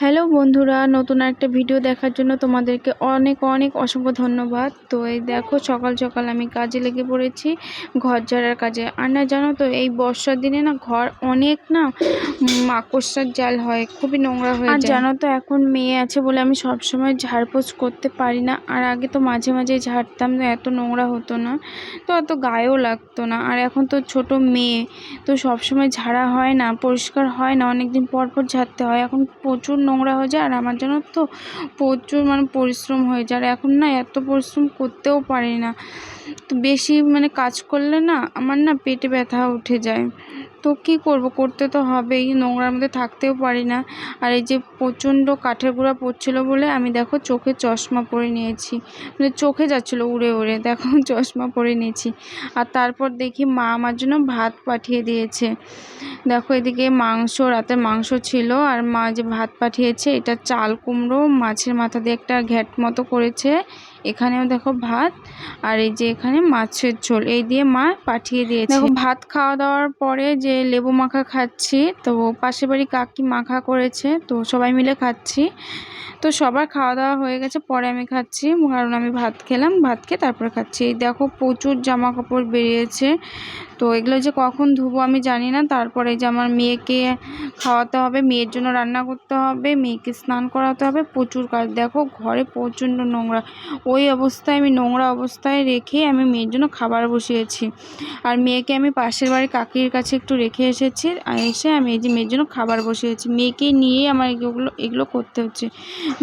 Hello বন্ধুরা নতুন একটা ভিডিও দেখার জন্য তোমাদেরকে অনেক অনেক অসংখ্য ধন্যবাদ। তো এই দেখো সকাল সকাল আমি কাজে লেগে পড়েছি ঘর ঝাড়ার কাজে। আর না জানো তো এই বর্ষার দিনে না ঘর অনেক না মাকড়সার জাল হয় খুবই নোংরা হয়ে যায়। জানো তো এখন মেয়ে আছে বলে আমি সবসময় ঝাড়পোছ করতে পারি না। আর আগে তো মাঝে মাঝে ঝাড়তাম এত নোংরা হতো না। তো অত গায়েও লাগতো না। আর এখন তো ছোট মেয়ে তো সবসময় ঝাড়া হয় না পরিষ্কার হয় না। অনেক দিন পর পর ঝাড়তে হয়। এখন প্রচুর নোংরা হয়ে যায় আর আমার জন্য তো প্রচুর মানে পরিশ্রম হয়ে যায়। আর এখন না এত পরিশ্রম করতেও পারি না। তো বেশি মানে কাজ করলে না আমার না পেটে ব্যথা উঠে যায়। তো কী করব? করতে তো হবেই, নোংরার মধ্যে থাকতেও পারি না। আর এই যে প্রচণ্ড কাঠের গুঁড়া পড়ছিল বলে আমি দেখো চোখে চশমা পরে নিয়েছি। মানে চোখে যাচ্ছিল উড়ে উড়ে, দেখো চশমা পরে নিয়েছি। আর তারপর দেখি মা আমার জন্য ভাত পাঠিয়ে দিয়েছে। দেখো এদিকে মাংস রাতের মাংস ছিল আর মা যে ভাত পাঠিয়েছে, এটা চাল কুমড়ো মাছের মাথা দিয়ে একটা ঘ্যাট মতো করেছে। এখানেও দেখো ভাত আর এই যে এখানে মাছের ঝোল। এই দিয়ে মা পাঠিয়ে দিয়েছে। দেখো, ভাত খাওয়া দাওয়ার পরে যে লেবু মাখা খাচ্ছি, তো পাশের বাড়ি কাকি মাখা করেছে, তো সবাই মিলে খাচ্ছি। তো সবার খাওয়া দাওয়া হয়ে গেছে, পরে আমি খাচ্ছি, কারণ আমি ভাত খেলাম, ভাত খেয়ে তারপরে খাচ্ছি। এই দেখো, প্রচুর জামা কাপড় বেরিয়েছে। তো এগুলো যে কখন ধুবো আমি জানি না। তারপরে যে আমার মেয়েকে খাওয়াতে হবে, মেয়ের জন্য রান্না করতে হবে, মেয়েকে স্নান করাতে হবে, প্রচুর কাজ। দেখো, ঘরে প্রচণ্ড নোংরা। ওই অবস্থায় আমি নোংরা অবস্থায় রেখে আমি মেয়ের জন্য খাবার বসিয়েছি। আর মেয়েকে আমি পাশের বাড়ি কাকির কাছে একটু রেখে এসেছি। আর এসে আমি এই যে মেয়ের জন্য খাবার বসিয়েছি। মেয়েকে নিয়ে আমার এগুলো এগুলো করতে হচ্ছে।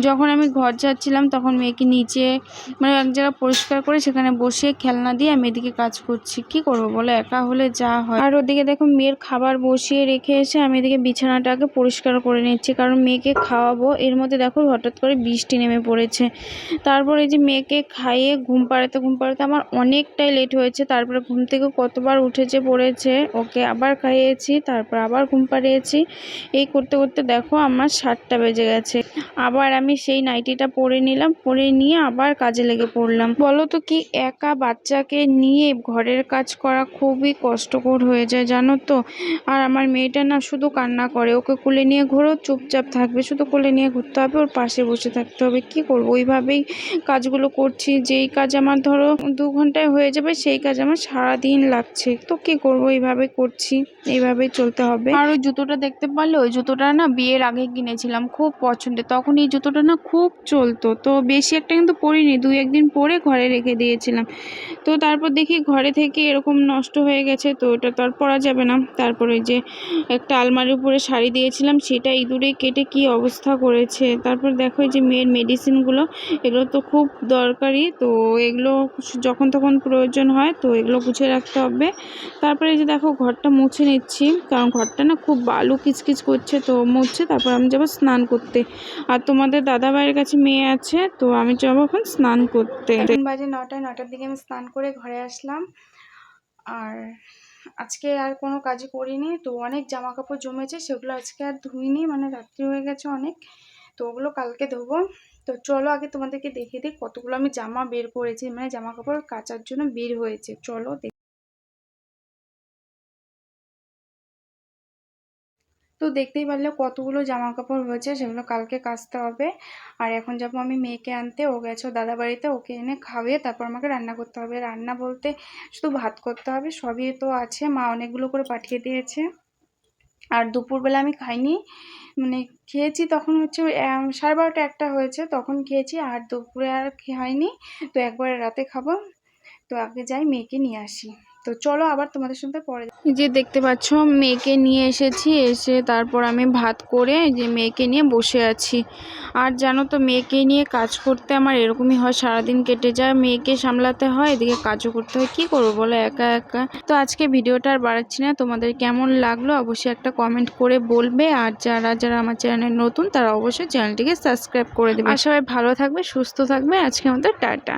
যখন আমি ঘর যাচ্ছিলাম তখন মেয়েকে নিচে মানে এক জায়গা পরিষ্কার করে সেখানে বসে খেলনা দিয়ে আমি এদিকে কাজ করছি। কি করব বলো? একা হলে যা হয়। আর ওদিকে দেখো মেয়ের খাবার বসিয়ে রেখে এসে আমি এদিকে বিছানাটাকে পরিষ্কার করে নিচ্ছি। কারণ মেয়েকে খাওয়াবো। এর মধ্যে দেখো হঠাৎ করে বৃষ্টি নেমে পড়েছে। তারপরে যে মেয়েকে খাইয়ে ঘুম পাড়াতে ঘুম পাড়াতে আমার অনেকটাই লেট হয়েছে। তারপরে ঘুম থেকে কতবার উঠেছে, পড়েছে, ওকে আবার খাইয়েছি, তারপর আবার ঘুম পাড়িয়েছি। এই করতে করতে দেখো আমার সাতটা বেজে গেছে। আবার আমি সেই নাইটিটা পরে নিলাম, পরে নিয়ে আবার কাজে লেগে পড়লাম। বলো তো কি একা বাচ্চাকে নিয়ে ঘরের কাজ করা খুবই কষ্টকর হয়ে যায়, জানো তো? আর আমার মেয়েটা না শুধু কান্না করে, ওকে কোলে নিয়ে ঘোরো, চুপচাপ থাকবে, শুধু কোলে নিয়ে ঘুরতে হবে, ওর পাশে বসে থাকতে হবে। কি করব? ওইভাবেই কাজগুলো করছি, যেই কাজ আমার ধরো দু ঘন্টায় হয়ে যাবে, সেই কাজ আমার সারা দিন লাগছে। তো কি করব? এইভাবে করছি এইভাবেই চলতে হবে। আর ওই জুতোটা দেখতে পারলে, ওই জুতোটা না বিয়ের আগে কিনেছিলাম, খুব পছন্দের। তখন এই জুতোটা না খুব চলতো। তো বেশি একটা কিন্তু পরিনি, দুই একদিন পরে ঘরে রেখে দিয়েছিলাম। তো তারপর দেখি ঘরে থেকে এরকম নষ্ট হয়ে গেছে, তো ওটা তো আর পরা যাবে না। তারপরে যে একটা আলমারির উপরে শাড়ি দিয়েছিলাম, সেটা ইঁদুরে কেটে কি অবস্থা করেছে? তারপর দেখো যে মেয়ের মেডিসিনগুলো এগুলো তো খুব দরকারি, তো এগুলো যখন তখন প্রয়োজন হয়, তো এগুলো গুছিয়ে রাখতে হবে। তারপরে যে দেখো, ঘরটা মুছে নিচ্ছি, কারণ ঘরটা না খুব বালু কিচকিচ করছে, তো মুছছে তারপর আমি যাব স্নান করতে। আর তোমাদের দাদা ভাইয়ের কাছে মেয়ে আছে, তো আমি যাব এখন স্নান করতে। এখন বাজে নটায়, নটার দিকে আমি স্নান করে ঘরে আসলাম। আর আজকে আর কোনো কাজই করিনি, তো অনেক জামা কাপড় জমেছে, সেগুলো আজকে আর ধুইনি মানে রাত্রি হয়ে গেছে অনেক, তো ওগুলো কালকে ধোবো। তো চলো আগে তোমাদেরকে দেখিয়ে দিই কতগুলো আমি জামা বের করেছি। মানে জামা কাপড় কাচার জন্য বের হয়েছে। চলো তো দেখতেই পারলে কতগুলো জামা কাপড় হয়েছে, সেগুলো কালকে কাচতে হবে। আর এখন যাব আমি মেয়েকে আনতে। ও গেছো দাদা বাড়িতে, ওকে এনে খাওয়িয়ে তারপর আমাকে রান্না করতে হবে। রান্না বলতে শুধু ভাত করতে হবে, সবই তো আছে। মা অনেকগুলো করে পাঠিয়ে দিয়েছে। আর দুপুরবেলা আমি খাইনি মানে খেয়েছি তখন হচ্ছে সাড়ে বারোটা একটা হয়েছে, তখন খেয়েছি আর দুপুরে আর খাইনি, তো একবার রাতে খাব। তো আগে যাই, মেয়েকে নিয়ে আসি। তো চলো আবার তোমাদের সাথে পরে যে দেখতে পাচ্ছ মেয়েকে নিয়ে এসেছি। এসে তারপর আমি ভাত করে যে মেয়েকে নিয়ে বসে আছি। আর জানো তো মেয়েকে নিয়ে কাজ করতে আমার এরকমই হয় সারাদিন কেটে যায়। মেয়েকে সামলাতে হয় এদিকে কাজও করতে হয়। কি করব বলো একা একা? তো আজকে ভিডিওটা আর বাড়াচ্ছি না। তোমাদের কেমন লাগল অবশ্যই একটা কমেন্ট করে বলবে। আর যারা যারা আমার চ্যানেলে নতুন তারা অবশ্যই চ্যানেলটিকে সাবস্ক্রাইব করে দেবে। আর সবাই ভালো থাকবে সুস্থ থাকবে। আজকে আমাদের টাটা।